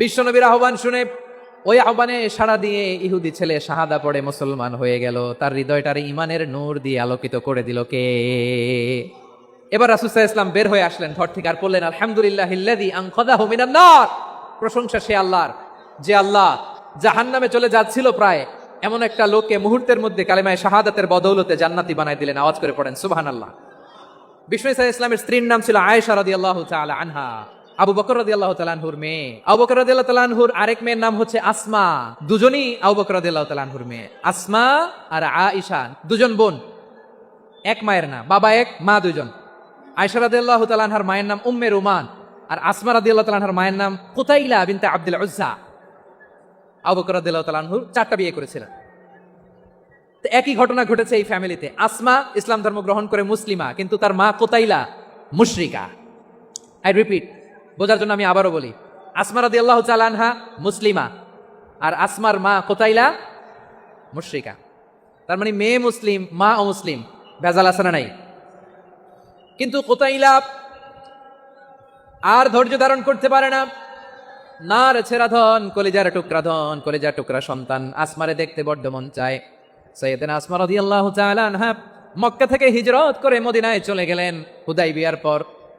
বিশ্বনবীর আহ্বান শুনে ওই আহ্বানে সাড়া দিয়ে ইহুদি ছেলে শাহাদা পড়ে মুসলমান হয়ে গেল। তার হৃদয়টার ইমানের নূর দিয়ে আলোকিত করে দিল কে? এবার রাসুসাহ ইসলাম বের হয়ে আসলেন ঘর থেকে আর বললেন, আলহামদুলিল্লাহ হিল্লাদি আংখদা প্রশংসা সে আল্লাহর, যে আল্লাহ জাহান্নামে চলে যাচ্ছিল প্রায় এমন একটা লোককে মুহূর্তের মধ্যে কালেমায় শাহাদাতের বদৌলতে জান্নাতি বানাই দিলেন। আওয়াজ করে পড়েন সুবাহান আল্লাহ ইসা ইসলামের স্ত্রীর নাম ছিল আয়েশা রাদি আল্লাহ আনহা। আবু বকর রাদি আল্লাহ তালানহুর মেয়ে। আবু বকর রাদি আল্লাহ তালানহুর আরেক মেয়ের নাম হচ্ছে আসমা। দুজনই আবু বকর রাদি আল্লাহ তালানহুর মেয়ে। আসমা আর আয়েশা দুজন বোন। এক মায়ের না বাবা এক, মা দুজন আয়েশা রাদি আল্লাহ তালানহার মায়ের নাম উম্মে রুমান। আর আসমা রাদি আল্লাহ তালানহার মায়ের নাম কুতাইলা বিনতে আব্দুল উজ্জা। আবু বকর রাদি আল্লাহ তালানহুর চারটা বিয়ে করেছিলেন। একই ঘটনা ঘটেছে এই ফ্যামিলিতে। আসমা ইসলাম ধর্ম গ্রহণ করে মুসলিমা, কিন্তু তার মা কোতাইলা মুশরিকা। আই রিপিট বোঝার জন্য আমি আবারও বলি। আসমা রাদি আল্লাহ চালানহা মুসলিমা। আর আসমার মা কোতাইলা মুশরিকা। তার মানে মেয়ে মুসলিম, মা ও মুসলিম ভেজাল আসানা নাই? কিন্তু কোতাইলা আর ধৈর্য ধারণ করতে পারে না। নার ছেড়া ধন, কলিজার টুকরা ধন, কলিজার টুকরা সন্তান আসমারে দেখতে বড্ড মন চায়। সৈয়দিন আসমা রাদিয়াল্লাহু তাআলা আনহা মক্কা থেকে হিজরত করে মদিনায় চলে গেলেন হুদাই বিয়ার পর।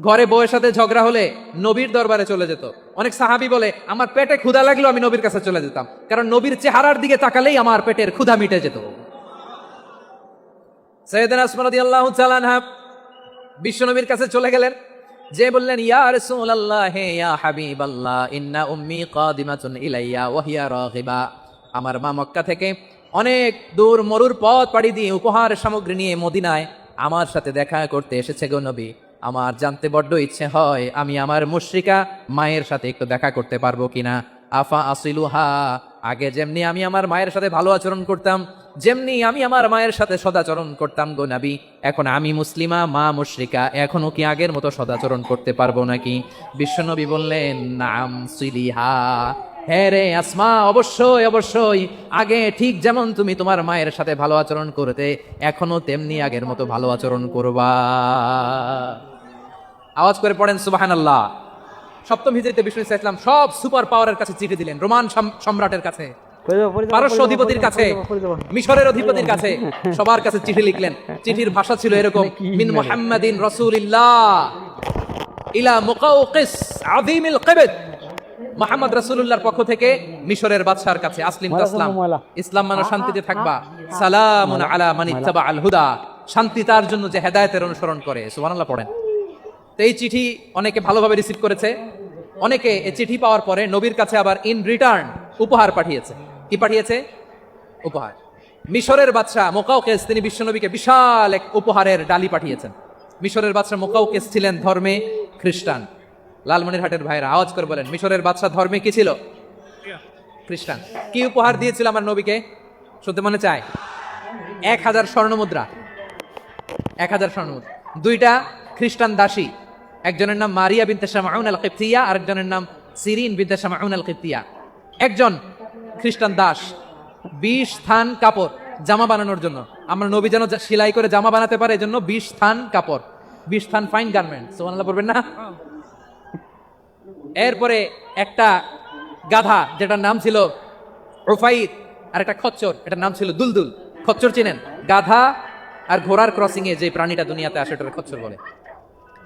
ঘরে বউয়ের সাথে ঝগড়া হলে নবীর দরবারে চলে যেত। অনেক সাহাবি বলে, আমার পেটে ক্ষুধা লাগল, আমি নবীর কাছে চলে যেতাম। কারণ নবীর চেহারার দিকে তাকালেই আমার পেটের ক্ষুধা মিটে যেত। সৈয়দিন আল্লাহ চালানহা বিশ্বনবীর কাছে চলে গেলেন। যে বললেন, ইয়া রাসূলুল্লাহ, হে ইয়া হাবিবাল্লাহ, ইন্না উম্মি কাদিমাতুন ইলাইয়া ওয়া হিয়া রাগিবা। আমার মা মক্কা থেকে অনেক দূর মরুর পথ পাড়ি দিয়ে উপহার সামগ্রী নিয়ে মদিনায় আমার সাথে দেখা করতে এসেছে গো নবী। আমার জানতে বড্ড ইচ্ছে হয় আমি আমার মুশরিকা মায়ের সাথে একটু দেখা করতে পারব কিনা। আফা আসিলু হা আগে যেমনি আমি আমার মায়ের সাথে ভালো আচরণ করতাম, যেমনি আমি আমার মায়ের সাথে সদাচরণ করতাম গো নাবি। এখন আমি মুসলিমা, মা মুশরিকা, এখনও কি আগের মতো সদাচরণ করতে পারব নাকি? বিশ্বনবী বললেন, নাম সিলিহা। হ্যাঁ রে আসমা, অবশ্যই অবশ্যই। আগে ঠিক যেমন তুমি তোমার মায়ের সাথে ভালো আচরণ করতে, এখনও তেমনি আগের মতো ভালো আচরণ করবা। আওয়াজ করে পড়েন সুবাহান আল্লাহ সপ্তম হিজরিতে বিষ্ণু ইসলাম সব সুপার পাওয়ারের কাছে চিঠি দিলেন রোমান সম্রাটের কাছে পারস্য অধিপতির কাছে মিশরের অধিপতির কাছে সবার কাছে চিঠি লিখলেন। চিঠির ভাষা ছিল এরকম মিন মুহাম্মাদিন রাসূলিল্লাহ ইলা মুকাউকিস আযীমিল কিবত। মোহাম্মদ রাসূলুল্লাহর পক্ষ থেকে মিশরের বাদশার কাছে আসলিম তাসলাম। ইসলাম মানে শান্তিতে থাকবা। সালামুন আলা মান ইত্তাবা আল হুদা। শান্তি তার জন্য যে হেদায়েতের অনুসরণ করে। সুবহানাল্লাহ পড়েন। এই চিঠি অনেকে ভালোভাবে রিসিভ করেছে। অনেকে এই চিঠি পাওয়ার পরে নবীর কাছে আবার ইন রিটার্ন উপহার পাঠিয়েছে। কি পাঠিয়েছে? উপহার। মিশরের বাদশাহ মোকাউকেস তিনি বিশ্বনবীকে বিশাল এক উপহারের ডালি পাঠিয়েছেন। মিশরের বাদশাহ মোকাউকেস ছিলেন ধর্মে খ্রিস্টান। লালমনিরহাটের ভাইরা আওয়াজ করে বলেন, মিশরের বাদশাহ ধর্মে কি ছিল? খ্রিস্টান। কি উপহার দিয়েছিল আমার নবীকে? শুনতে মনে চায়? এক হাজার স্বর্ণ মুদ্রা এক হাজার স্বর্ণমুদ্রা। দুইটা খ্রিস্টান দাসী। একজনের নাম মারিয়া বিনতে শামাউন আল কিপ্তিয়া আরেকজনের নাম সিরিন বিনতে শামাউন আল কিপ্তিয়া একজন খ্রিস্টান দাস, বিশ থান কাপড় জামা বানানোর জন্য। আমরা নবী যেন সেলাই করে জামা বানাতে পারে, এজন্য বিশ থান কাপড়, বিশ থান ফাইন গার্মেন্ট সোমানাল্লাহ পড়বেন না? এরপরে একটা গাধা, যেটার নাম ছিল রোফাইদ আর একটা খচ্চর, এটার নাম ছিল দুলদুল। খচ্চর চিনেন? গাধা আর ঘোড়ার ক্রসিং এ যে প্রাণীটা দুনিয়াতে আসে ওটার খচ্চর বলে।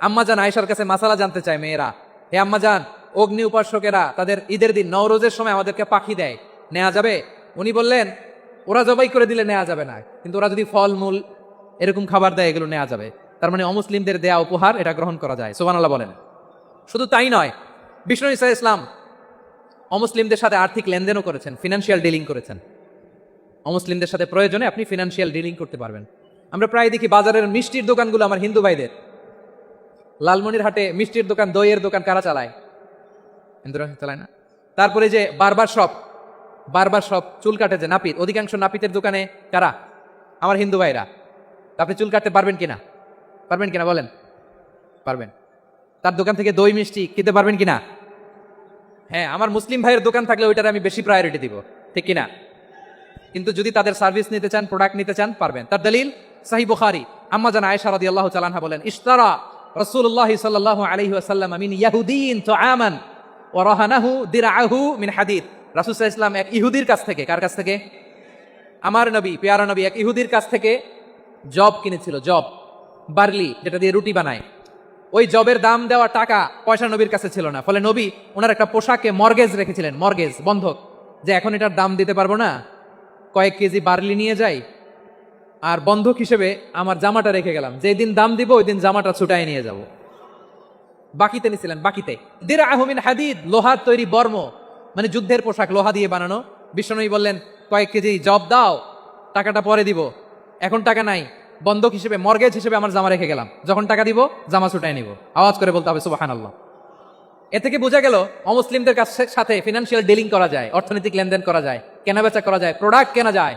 আম্মাজান আয়েশার কাছে মাসালা জানতে চায় মেয়েরা। হে আম্মাজান অগ্নি উপাসকেরা তাদের ঈদের দিন নওরোজের সময় আমাদেরকে পাখি দেয়। নেওয়া যাবে? উনি বললেন, ওরা জবাই করে দিলে নেওয়া যাবে না। কিন্তু ওরা যদি ফল মূল এরকম খাবার দেয়, এগুলো নেওয়া যাবে। তার মানে অমুসলিমদের দেয়া উপহার এটা গ্রহণ করা যায়। সোবান আল্লাহ বলেন। শুধু তাই নয়, বিষ্ণু ইসা ইসলাম অমুসলিমদের সাথে আর্থিক লেনদেনও করেছেন ফিনান্সিয়াল ডিলিং করেছেন। অমুসলিমদের সাথে প্রয়োজনে আপনি ফিনান্সিয়াল ডিলিং করতে পারবেন। আমরা প্রায় দেখি বাজারের মিষ্টির দোকানগুলো আমার হিন্দু ভাইদের। লালমনির হাটে মিষ্টির দোকান, দইয়ের দোকান কারা চালায়? হিন্দুরা চালায় না। তারপরে যে বারবার শপ বারবার শপ চুল কাটে যে নাপিত, অধিকাংশ নাপিতের দোকানে কারা? আমার হিন্দু ভাইরা। আপনি চুল কাটতে পারবেন কিনা? পারবেন কিনা বলেন? পারবেন। তার দোকান থেকে দই, মিষ্টি খেতে পারবেন কিনা? হ্যাঁ আমার মুসলিম ভাইয়ের দোকান থাকলে ওইটার আমি বেশি প্রায়োরিটি দিব। ঠিক কিনা? কিন্তু যদি তাদের সার্ভিস নিতে চান প্রোডাক্ট নিতে চান, পারবেন। তার দলিল সাহি বুখারি, আম্মা জান আয়েশা রাদিয়াল্লাহু তাআলা বলেন, ইশতারা রাসূলুল্লাহ সাল্লাল্লাহু আলাইহি ওয়াসাল্লাম, মিন ইয়াহুদিন তুআমান, ওয়া রাহানাহু দিরআহু মিন হাদিদ। রাসূল ওয়াসাল্লাম এক ইহুদির কাছ থেকে, কার কাছ থেকে? আমার নবী, পেয়ারা নবী, এক ইহুদির কাছ থেকে জব কিনেছিল, জব, বার্লি, যেটা দিয়ে রুটি বানায়। ওই জবের দাম দেওয়া টাকা পয়সা নবীর কাছে ছিল না, ফলে নবী ওনার একটা পোশাকে মর্গেজ রেখেছিলেন, মর্গেজ, বন্ধক, যে এখন এটার দাম দিতে পারব না। কয়েক কেজি বার্লি নিয়ে যাই আর বন্ধক হিসেবে আমার জামাটা রেখে গেলাম। যেদিন দাম দিব ওই দিন জামাটা ছুটাই নিয়ে যাব। বাকিতে নিছিলেন, বাকিতে। দির আহমিন হাদিদ, লোহার তৈরি বর্ম মানে যুদ্ধের পোশাক লোহা দিয়ে বানানো। বিষ্ণনবী বললেন, কয়েক কেজি জব দাও, টাকাটা পরে দিব। এখন টাকা নাই। বন্ধক হিসেবে, মর্গেজ হিসেবে আমার জামা রেখে গেলাম। যখন টাকা দিব, জামা ছুটাই নিব। আওয়াজ করে বলতে হবে সুবাহান আল্লাহ এ থেকে বোঝা গেল, অমুসলিমদের কাছে সাথে ফিনান্সিয়াল ডিলিং করা যায়, অর্থনৈতিক লেনদেন করা যায়, কেনাবেচা করা যায় প্রোডাক্ট কেনা যায়।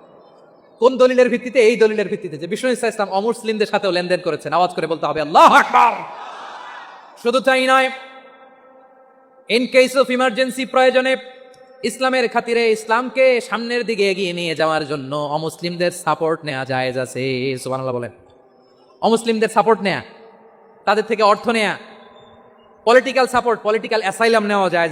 কোন দলিলের ভিত্তিতে? এই দলিলের ভিত্তিতে যে বিষ্ণু ইসা ইসলাম অমুসলিমদের সাথেও লেনদেন করেছেন। আওয়াজ করে বলতে হবে, আল্লাহ আকবার! শুধু তাই নয় ইন কেস অফ ইমার্জেন্সি প্রয়োজনে ইসলামের খাতিরে ইসলামকে সামনের দিকে এগিয়ে নিয়ে যাওয়ার জন্য অমুসলিমদের সাপোর্ট নেওয়া যায় আছে। সুবহানাল্লাহ বলেন। অমুসলিমদের সাপোর্ট নেয়া, তাদের থেকে অর্থ নেয়া পলিটিক্যাল সাপোর্ট পলিটিক্যাল অ্যাসাইলাম নেওয়া যায়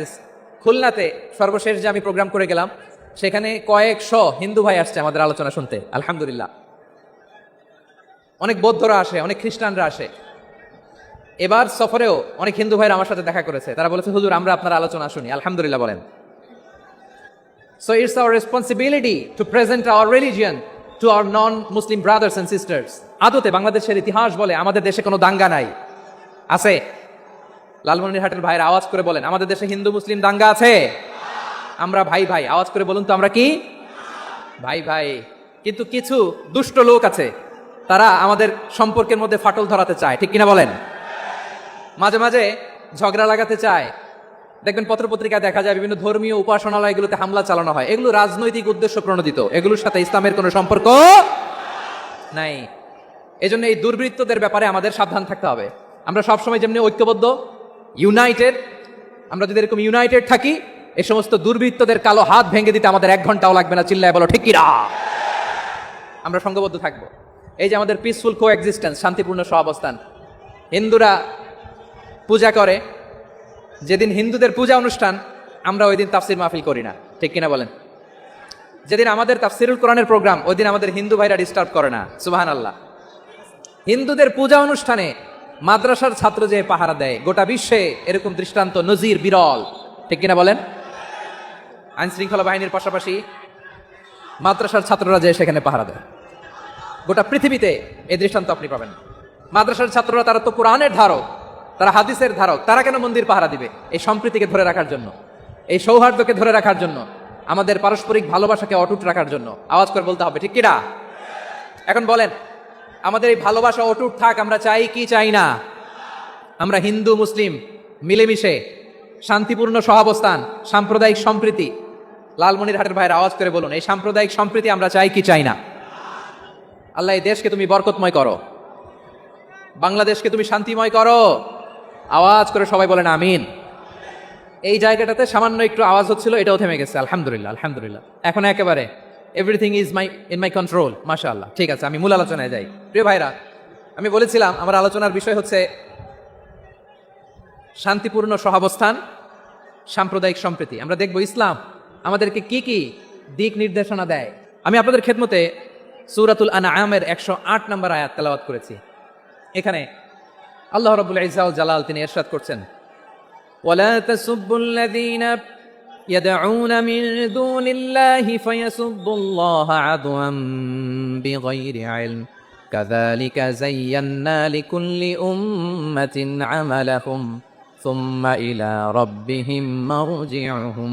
খুলনাতে সর্বশেষ যে আমি প্রোগ্রাম করে গেলাম সেখানে কয়েকশো হিন্দু ভাই আসছে আমাদের আলোচনা শুনতে, আলহামদুলিল্লাহ। অনেক বৌদ্ধরা আসে, অনেক খ্রিস্টানরা আসে। এবার সফরেও অনেক হিন্দু ভাইরা আমার সাথে দেখা করেছে। তারা বলেছে, হুজুর, আমরা আপনার আলোচনা শুনি। আলহামদুলিল্লাহ বলেন। So it's our responsibility to present our religion to our non Muslim brothers and sisters আদতে বাংলাদেশের ইতিহাস বলে, আমাদের দেশে কোনো দাঙ্গা নাই। আছে। লালমনিরহাটের ভাইয়ের আওয়াজ করে বলেন, আমাদের দেশে হিন্দু, মুসলিম দাঙ্গা আছে। আমরা ভাই ভাই, আওয়াজ করে বলুন তো আমরা কি? ভাই ভাই, কিন্তু কিছু দুষ্ট লোক আছে, তারা আমাদের সম্পর্কের মধ্যে ফাটল ধরাতে চায়, ঠিক কিনা বলেন? মাঝে মাঝে ঝগড়া লাগাতে চায়। দেখবেন পত্রপত্রিকায় দেখা যায় বিভিন্ন ধর্মীয় উপাসনালয়গুলোতে হামলা চালানো হয়। এগুলো রাজনৈতিক উদ্দেশ্য প্রণোদিত। এগুলোর সাথে ইসলামের কোনো সম্পর্ক নাই। এজন্য এই দুর্বৃত্তদের ব্যাপারে আমাদের সাবধান থাকতে হবে। আমরা সবসময় যেমনি ঐক্যবদ্ধ ইউনাইটেড আমরা যদি এরকম ইউনাইটেড থাকি এই সমস্ত দুর্বৃত্তদের কালো হাত ভেঙে দিতে আমাদের এক ঘন্টাও লাগবে না। চিল্লায় বলো ঠিক কিরা আমরা সঙ্গবদ্ধ থাকব। এই যে আমাদের পিসফুল কো এক্সিস্টেন্স শান্তিপূর্ণ সহাবস্থান। হিন্দুরা পূজা করে। যেদিন হিন্দুদের পূজা অনুষ্ঠান, আমরা ওই দিন তাফসির মাহফিল করি না। ঠিক কিনা বলেন? যেদিন আমাদের তাফসিরুল কোরআনের প্রোগ্রাম, ওই দিন আমাদের হিন্দু ভাইরা ডিস্টার্ব করে না। সুবাহান আল্লাহ হিন্দুদের পূজা অনুষ্ঠানে মাদ্রাসার ছাত্র যে পাহারা দেয়, গোটা বিশ্বে এরকম দৃষ্টান্ত নজির বিরল। ঠিক কিনা বলেন? আইন শৃঙ্খলা বাহিনীর পাশাপাশি মাদ্রাসার ছাত্ররা যে সেখানে পাহারা দেয়। গোটা পৃথিবীতে এই দৃষ্টান্ত আপনি পাবেন। মাদ্রাসার ছাত্ররা তারা তো কোরআনের ধারক, তারা হাদিসের ধারক, তারা কেন মন্দির পাহারা দিবে? এই সম্প্রীতিকে ধরে রাখার জন্য, এই সৌহার্দ্যকে ধরে রাখার জন্য, আমাদের পারস্পরিক ভালোবাসাকে অটুট রাখার জন্য। আওয়াজ করে বলতে হবে, ঠিক কিনা? এখন বলেন, আমাদের এই ভালোবাসা অটুট থাক, আমরা চাই কি চাই না? আমরা হিন্দু, মুসলিম, মিলেমিশে শান্তিপূর্ণ সহাবস্থান, সাম্প্রদায়িক সম্প্রীতি লালমনিরহাটের ভাইয়ের আওয়াজ করে বলুন, এই সাম্প্রদায়িক সম্প্রীতি আমরা চাই কি চাই না? আল্লাহ, এই দেশকে তুমি বরকতময় করো। বাংলাদেশকে তুমি শান্তিময় করো। আওয়াজ করে সবাই বলেন, আমিন। এই জায়গাটাতে সামান্য একটু আওয়াজ হচ্ছিল, এটাও থেমে গেছে। আলহামদুলিল্লাহ আলহামদুলিল্লাহ। এখন একেবারে everything is my in my control মাশাআল্লাহ। ঠিক আছে, আমি মূল আলোচনায় যাই। প্রিয় ভাইরা, আমি বলেছিলাম, আমার আলোচনার বিষয় হচ্ছে শান্তিপূর্ণ সহাবস্থান, সাম্প্রদায়িক সম্প্রীতি। আমরা দেখব ইসলাম আমাদেরকে কি কি দিক নির্দেশনা দেয় আমি আপনাদের খেদমতে সূরাতুল আনআমের একশো আট নম্বর আয়াত তেলাওয়াত করেছি এখানে আল্লাহ রাব্বুল ইজ্জাউল জালাল তিনি ইরশাদ করছেন ولا تسبوا الذين يدعون من دون الله فيسبوا الله عدوا بغير علم كذلك زينا لكل أمة عملهم ثم إلى ربهم مرجعهم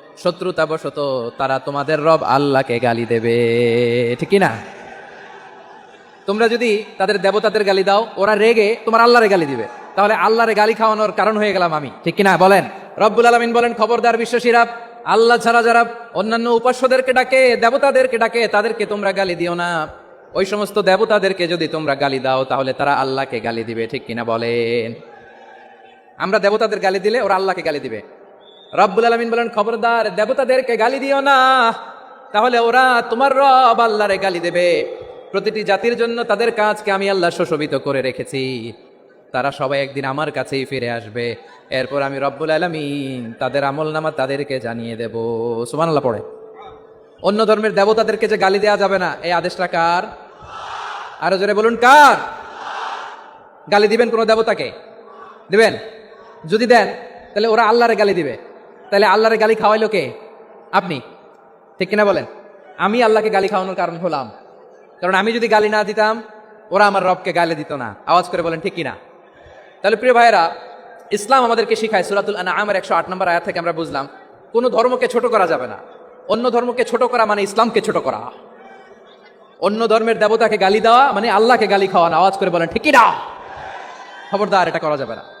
শত্রুতাবশত তারা তোমাদের রব আল্লাহকে গালি দেবে। ঠিক না? তোমরা যদি তাদের দেবতাদের গালি দাও, ওরা রেগে তোমার আল্লাহরে গালি দিবে। তাহলে আল্লাহরে গালি খাওয়ানোর কারণ হয়ে গেলাম আমি। ঠিক কিনা বলেন। রব্বুল আলমিন বলেন, খবরদার বিশ্বাসীরা আল্লাহ ছাড়া যারা অন্যান্য উপাস্যদেরকে ডাকে, দেবতাদেরকে ডাকে, তাদেরকে তোমরা গালি দিও না। ওই সমস্ত দেবতাদেরকে যদি তোমরা গালি দাও, তাহলে তারা আল্লাহকে গালি দিবে। ঠিক কিনা বলেন। আমরা দেবতাদের গালি দিলে ওরা আল্লাহকে গালি দিবে। রব্বুল আলমিন বলেন, খবরদার দেবতাদেরকে গালি দিও না। তাহলে ওরা তোমার রব আল্লাহরে গালি দেবে। প্রতিটি জাতির জন্য তাদের কাজকে আমি আল্লাহ সুশোভিত করে রেখেছি। তারা সবাই একদিন আমার কাছেই ফিরে আসবে। এরপর আমি রব্বুল আলমিন তাদের আমল নামা তাদেরকে জানিয়ে দেব। সুমান আল্লাহ পড়ে। অন্য ধর্মের দেবতাদেরকে যে গালি দেওয়া যাবে না, এই আদেশটা কার? আরও জোরে বলুন, কার? গালি দিবেন কোনো দেবতাকে? দিবেন? যদি দেন, তাহলে ওরা আল্লাহরে গালি দিবে। তাহলে আল্লাহরে গালি খাওয়াইলো কে? আপনি। ঠিক কিনা বলেন? আমি আল্লাহকে গালি খাওয়ানোর কারণ হলাম। কারণ আমি যদি গালি না দিতাম, ওরা আমার রবকে গালি দিত না। আওয়াজ করে বলেন, ঠিক কিনা? তাহলে প্রিয় ভাইয়েরা, ইসলাম আমাদেরকে শিখায় সুরাতুল আনা আমার একশো আট নম্বর আয়াত থেকে আমরা বুঝলাম, কোনো ধর্মকে ছোট করা যাবে না। অন্য ধর্মকে ছোট করা মানে ইসলামকে ছোট করা। অন্য ধর্মের দেবতাকে গালি দেওয়া মানে আল্লাহকে গালি খাওয়ানো। আওয়াজ করে বলেন, ঠিক না খবরদার, এটা করা যাবে না।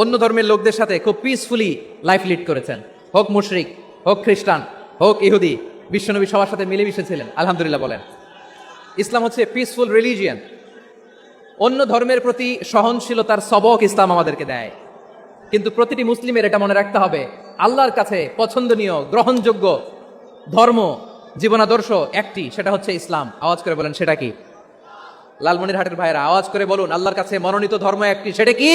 অন্য ধর্মের লোকদের সাথে খুব পিসফুলি লাইফ লিড করেছেন। হোক মুশরিক, হোক খ্রিস্টান, হোক ইহুদি, বিশ্বনবী সবার সাথে মিলেমিশে ছিলেন, আলহামদুলিল্লাহ বলেন। ইসলাম হচ্ছে পিসফুল রিলিজিয়ান অন্য ধর্মের প্রতি সহনশীলতার সবক ইসলাম আমাদেরকে দেয়। কিন্তু প্রতিটি মুসলিমের এটা মনে রাখতে হবে, আল্লাহর কাছে পছন্দনীয়, গ্রহণযোগ্য ধর্ম, জীবনাদর্শ একটি, সেটা হচ্ছে ইসলাম। আওয়াজ করে বলেন, সেটা কি? লালমনির হাটের ভাইরা আওয়াজ করে বলুন, আল্লাহর কাছে মনোনীত ধর্ম একটি, সেটা কি?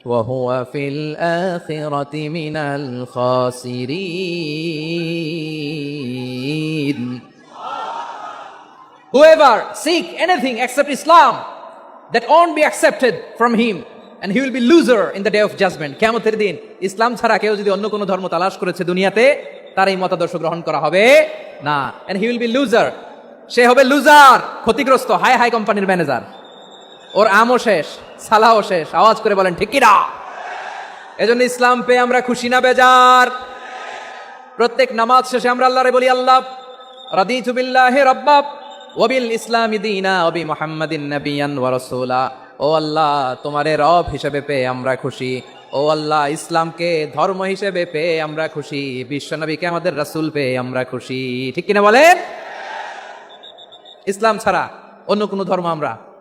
غير الإسلام دينا فلن يقبل منه وهو في الآخرة من الخاسرين Whoever seek anything except Islam that won't be accepted from him and he will be loser in the day of judgment কেমতের দিন ইসলাম ছাড়া কেউ যদি অন্য কোনো ধর্ম তালাশ করেছে দুনিয়াতে তার এই মতাদর্শ গ্রহণ করা হবে না and he will be loser সে হবে লুজার ক্ষতিগ্রস্ত হাই হাই কোম্পানির ম্যানেজার ওর আমও শেষ সালাও শেষ। আওয়াজ করে বলেন, ঠিক এজন্য ইসলাম পেয়ে আমরা খুশি না, বেজার। প্রত্যেক নামাজ শেষে আমরা আল্লাহরে বলি, আল্লাহ, রাদিতু বিল্লাহি রাব্বাব ওয়াবিল ইসলামি দীনা ওবি মুহাম্মাদিন নাবিয়ান ওয়া রাসূলা। ও আল্লাহ, তোমারে রব হিসেবে পেয়ে আমরা খুশি। ও আল্লাহ, ইসলামকে ধর্ম হিসেবে পেয়ে আমরা খুশি। বিশ্বনবীকে আমাদের রাসূল পেয়ে আমরা খুশি। ঠিক কিনা বলেন? ইসলাম ছাড়া অন্য কোনো ধর্ম আমরা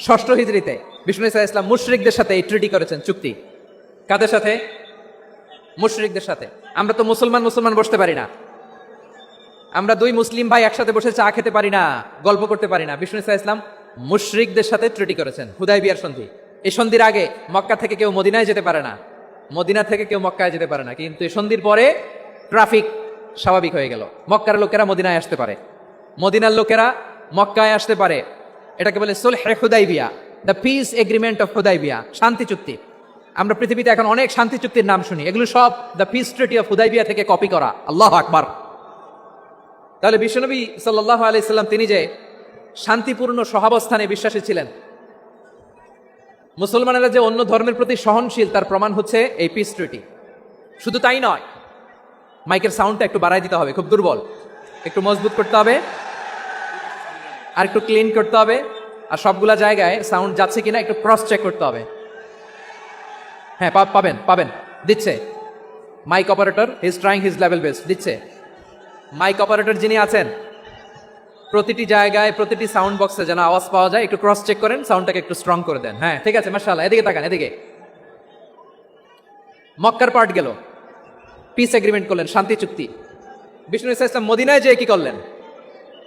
ষষ্ঠ হিজড়িতে বিষ্ণু ইসা ইসলাম মুশরিকদের সাথে এই ট্রিটি করেছেন চুক্তি। কাদের সাথে? মুশরিকদের সাথে। আমরা তো মুসলমান মুসলমান বসতে পারি না। আমরা দুই মুসলিম ভাই একসাথে বসে চা খেতে পারি না, গল্প করতে পারি না। বিষ্ণু ইসা ইসলাম মুশরিকদের সাথে ট্রিটি করেছেন, হুদাই বিয়ার সন্ধি। এই সন্ধির আগে মক্কা থেকে কেউ মদিনায় যেতে পারে না। মদিনা থেকে কেউ মক্কায় যেতে পারে না। কিন্তু এই সন্ধির পরে ট্রাফিক স্বাভাবিক হয়ে গেল। মক্কার লোকেরা মদিনায় আসতে পারে। মদিনার লোকেরা মক্কায় আসতে পারে। এটাকে বলে সুলহ Hudaybiyyah the peace agreement of Hudaybiyyah, শান্তি চুক্তি। আমরা পৃথিবীতে এখন অনেক শান্তি চুক্তির নাম শুনি, এগুলো সব the peace treaty of Hudaybiyyah থেকে কপি করা। আল্লাহ আকবার। তাহলে বিশ্বনবী সাল্লাহ আলাইসাল্লাম তিনি যে শান্তিপূর্ণ সহাবস্থানে বিশ্বাসী ছিলেন, মুসলমানেরা যে অন্য ধর্মের প্রতি সহনশীল, তার প্রমাণ হচ্ছে এই পিস ট্রিটি শুধু তাই নয়, মাইকের সাউন্ডটা একটু বাড়াই দিতে হবে, খুব দুর্বল। একটু মজবুত করতে হবে। আর একটু ক্লিন করতে হবে। আর সবগুলা জায়গায় সাউন্ড যাচ্ছে কিনা একটু ক্রস চেক করতে হবে। হ্যাঁ পাবেন পাবেন। দিচ্ছে। Mike operator his trying his level best দিচ্ছে। মাইক অপারেটর যিনি আছেন, প্রতিটি জায়গায় প্রতিটি সাউন্ড বক্সে যেন আওয়াজ পাওয়া যায়, একটু ক্রস চেক করেন সাউন্ডটাকে একটু স্ট্রং করে দেন। হ্যাঁ ঠিক আছে মার্শাল্লাহ এদিকে তাকান, এদিকে। মক্কার পার্ট গেল। পিস এগ্রিমেন্ট করলেন, শান্তি চুক্তি। বিষ্ণু ইসা ইসলাম মদিনায় যেয়ে কি করলেন?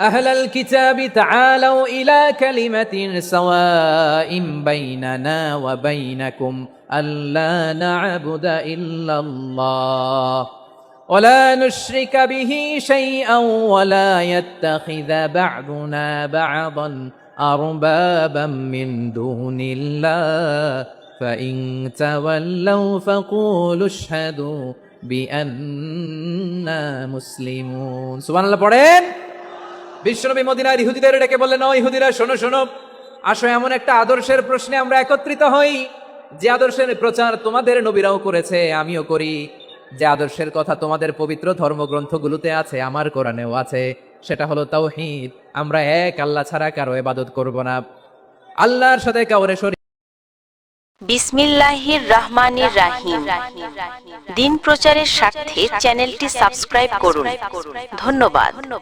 أهل الكتاب تعالوا إلى كلمة سواء بيننا وبينكم ألا نعبد إلا الله ولا نشرك به شيئا ولا يتخذ بعضنا بعضا أربابا من دون الله فإن تولوا فقولوا اشهدوا بأننا مسلمون سبحان الله পড়েন বিশ্বনবী মদিনার ইহুদিদের ডেকে বললেন, ও ইহুদিরা, শোনো শোনো। আসো, এমন একটা আদর্শের প্রশ্নে আমরা একত্রিত হই। যে আদর্শের প্রচার তোমাদের নবীরাও করেছে, আমিও করি। যে আদর্শের কথা তোমাদের পবিত্র ধর্মগ্রন্থগুলোতে আছে, আমার কোরআনেও আছে। সেটা হলো তাওহীদ। আমরা এক, আল্লাহ ছাড়া কারও এবাদত করব না। আল্লাহর সাথে কাউরে শরীক বিসমিল্লাহির রহমানির রাহিম। দিন প্রচারের স্বার্থে চ্যানেলটি সাবস্ক্রাইব করুন। ধন্যবাদ।